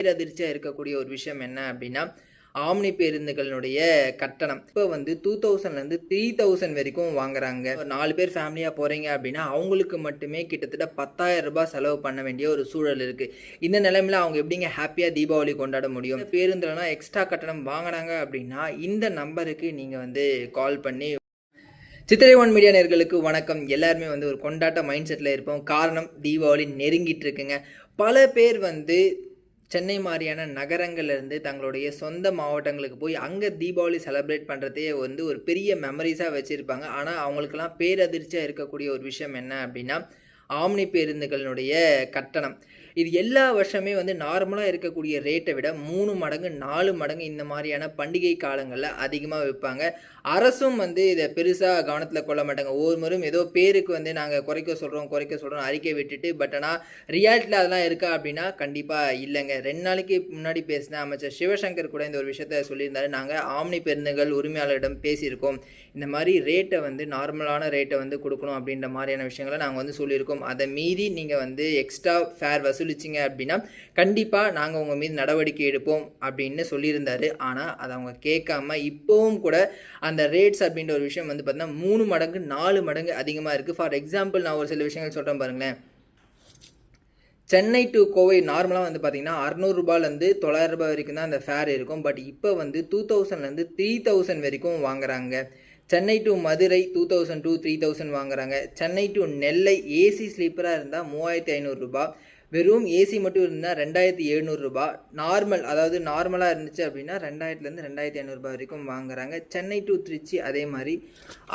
பேரதிர்ச்சியாக இருக்கக்கூடிய ஒரு விஷயம் என்ன அப்படின்னா ஆம்னி பேருந்துகளினுடைய கட்டணம். இப்போ வந்து டூ தௌசண்ட்லேருந்து த்ரீ தௌசண்ட் வரைக்கும் வாங்குறாங்க. ஒரு நாலு பேர் ஃபேமிலியாக போகிறீங்க அப்படின்னா அவங்களுக்கு மட்டுமே கிட்டத்தட்ட பத்தாயிரம் ரூபாய் செலவு பண்ண வேண்டிய ஒரு சூழல் இருக்குது இந்த நிலைமையில் அவங்க எப்படிங்க ஹாப்பியாக தீபாவளி கொண்டாட முடியும்? பேருந்துலலாம் எக்ஸ்ட்ரா கட்டணம் வாங்கினாங்க அப்படின்னா இந்த நம்பருக்கு நீங்கள் வந்து கால் பண்ணி சித்திரை ஒன் மீடியா நேர்களுக்கு வணக்கம். எல்லாருமே வந்து ஒரு கொண்டாட்ட மைண்ட் செட்டில் இருப்போம். காரணம் தீபாவளி நெருங்கிட்டு இருக்குங்க. பல பேர் வந்து சென்னை மாதிரியான நகரங்கள்லேருந்து தங்களுடைய சொந்த மாவட்டங்களுக்கு போய் அங்கே தீபாவளி செலிப்ரேட் பண்ணுறதே வந்து ஒரு பெரிய மெமரிஸாக வச்சுருப்பாங்க. ஆனால் அவங்களுக்கெல்லாம் பேரதிர்ச்சியாக இருக்கக்கூடிய ஒரு விஷயம் என்ன அப்படின்னா ஆம்னி பேருந்துகளினுடைய கட்டணம். இது எல்லா வருஷமே வந்து நார்மலாக இருக்கக்கூடிய ரேட்டை விட மூணு மடங்கு நாலு மடங்கு இந்த மாதிரியான பண்டிகை காலங்களில் அதிகமாக விற்பாங்க. அரசும் வந்து இதை பெருசாக கவனத்தில் கொள்ள மாட்டாங்க. ஒவ்வொரு முறையும் ஏதோ பேருக்கு வந்து நாங்கள் குறைக்க சொல்கிறோம் குறைக்க சொல்கிறோம் அறிக்கை விட்டுட்டு பட் ஆனால் ரியாலிட்டியில் அதெல்லாம் இருக்கா அப்படின்னா கண்டிப்பாக இல்லைங்க. ரெண்டு நாளைக்கு முன்னாடி பேசின அமைச்சர் சிவசங்கர் கூட இந்த ஒரு விஷயத்த சொல்லியிருந்தாரு. நாங்கள் ஆம்னி பெருந்துகள் உரிமையாளரிடம் பேசியிருக்கோம். இந்த மாதிரி ரேட்டை வந்து நார்மலான ரேட்டை வந்து கொடுக்கணும் அப்படின்ற மாதிரியான விஷயங்களை நாங்கள் வந்து சொல்லியிருக்கோம். அதை மீறி நீங்கள் வந்து எக்ஸ்ட்ரா ஃபேர் வசூலிச்சிங்க அப்படின்னா கண்டிப்பாக நாங்கள் உங்கள் மீது நடவடிக்கை எடுப்போம் அப்படின்னு சொல்லியிருந்தாரு. ஆனால் அதை அவங்க கேட்காம இப்போவும் கூட அந்த ரேட்ஸ் அப்படின்ற ஒரு விஷயம் வந்து பார்த்தீங்கன்னா மூணு மடங்கு நாலு மடங்கு அதிகமாக இருக்குது ஃபார் எக்ஸாம்பிள் நான் ஒரு சில விஷயங்கள் சொல்கிறேன் பாருங்களேன். சென்னை டு கோவை நார்மலாக வந்து பார்த்தீங்கன்னா அறநூறுபாலேருந்து தொள்ளாயிரரூபா ரூபாய் வரைக்கும் தான் அந்த ஃபேர் இருக்கும். பட் இப்போ வந்து டூ தௌசண்ட்லேருந்து த்ரீ தௌசண்ட் வரைக்கும் வாங்குறாங்க. Chennai to Madurai two thousand to three thousand வாங்குறாங்க. சென்னை டு நெல்லை ஏசி ஸ்லீப்பராக இருந்தால் மூவாயிரத்தி ஐநூறுரூபா வெறும் ஏசி மட்டும் இருந்தால் ரெண்டாயிரத்தி எழுநூறுரூபா நார்மல் அதாவது நார்மலாக இருந்துச்சு அப்படின்னா ரெண்டாயிரத்துலேருந்து ரெண்டாயிரத்தி ஐநூறுரூபா வரைக்கும் வாங்குறாங்க. சென்னை டு திருச்சி அதே மாதிரி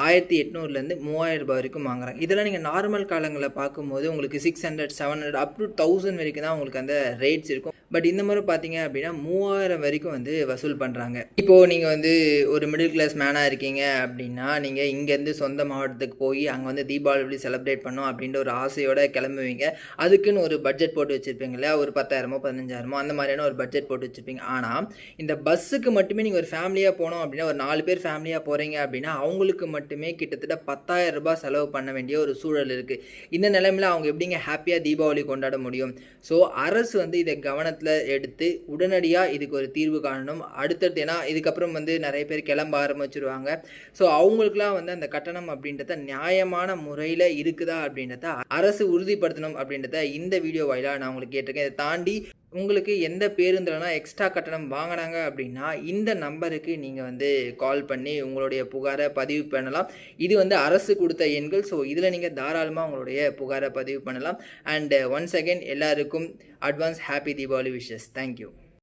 ஆயிரத்தி எட்நூறுலேருந்து மூவாயிரரூபா ரூபாய் வரைக்கும் வாங்குறாங்க. இதெல்லாம் நீங்கள் நார்மல் காலங்களில் பார்க்கும்போது உங்களுக்கு six hundred seven hundred up to thousand வரைக்கும் தான் உங்களுக்கு அந்த ரேட்ஸ் இருக்கும். பட் இந்த மாதிரி பார்த்தீங்க அப்படின்னா மூவாயிரம் வரைக்கும் வந்து வசூல் பண்ணுறாங்க இப்போது நீங்கள் வந்து ஒரு மிடில் கிளாஸ் மேனாக இருக்கீங்க அப்படின்னா நீங்கள் இங்கேருந்து சொந்த மாவட்டத்துக்கு போய் அங்கே வந்து தீபாவளி செலிப்ரேட் பண்ணோம் அப்படின்ற ஒரு ஆசையோடு கிளம்புவீங்க. அதுக்குன்னு ஒரு பட்ஜெட் போட்டு வச்சுருப்பீங்க இல்லையா? ஒரு பத்தாயிரமோ பதினஞ்சாயிரமோ அந்த மாதிரியான ஒரு பட்ஜெட் போட்டு வச்சுருப்பீங்க. ஆனால் இந்த பஸ்ஸுக்கு மட்டுமே நீங்கள் ஒரு ஃபேமிலியாக போனோம் அப்படின்னா ஒரு நாலு பேர் ஃபேமிலியாக போகிறீங்க அப்படின்னா அவங்களுக்கு மட்டுமே கிட்டத்தட்ட பத்தாயிரம் ரூபாய் செலவு பண்ண வேண்டிய ஒரு சூழல் இருக்குது இந்த நிலைமையில் அவங்க எப்படிங்க ஹாப்பியாக தீபாவளி கொண்டாட முடியும்? ஸோ அரசு வந்து இதை கவனத்தில் எடுத்து உடனடியாக இதுக்கு ஒரு தீர்வு காணணும். அடுத்தடுத்து ஏன்னா இதுக்கப்புறம் வந்து நிறைய பேர் கிளம்ப ஆரம்பிச்சிருவாங்க. ஸோ அவங்களுக்குலாம் வந்து அந்த கட்டணம் அப்படின்றத நியாயமான முறையில் இருக்குதா அப்படின்றத அரசு உறுதிப்படுத்தணும் அப்படின்றத இந்த வீடியோ வாயிலாக நான் உங்களுக்கு கேட்டிருக்கேன். இதை தாண்டி உங்களுக்கு எந்த பேருந்துலனா எக்ஸ்ட்ரா கட்டணம் வாங்கினாங்க அப்படின்னா இந்த நம்பருக்கு நீங்கள் வந்து கால் பண்ணி உங்களுடைய புகாரை பதிவு பண்ணலாம். இது வந்து அரசு கொடுத்த எண்கள் ஸோ இதில் நீங்கள் தாராளமாக உங்களுடைய புகாரை பதிவு பண்ணலாம். அண்ட் ஒன்ஸ் அகெயின் எல்லாருக்கும் advance happy Deepavali wishes thank you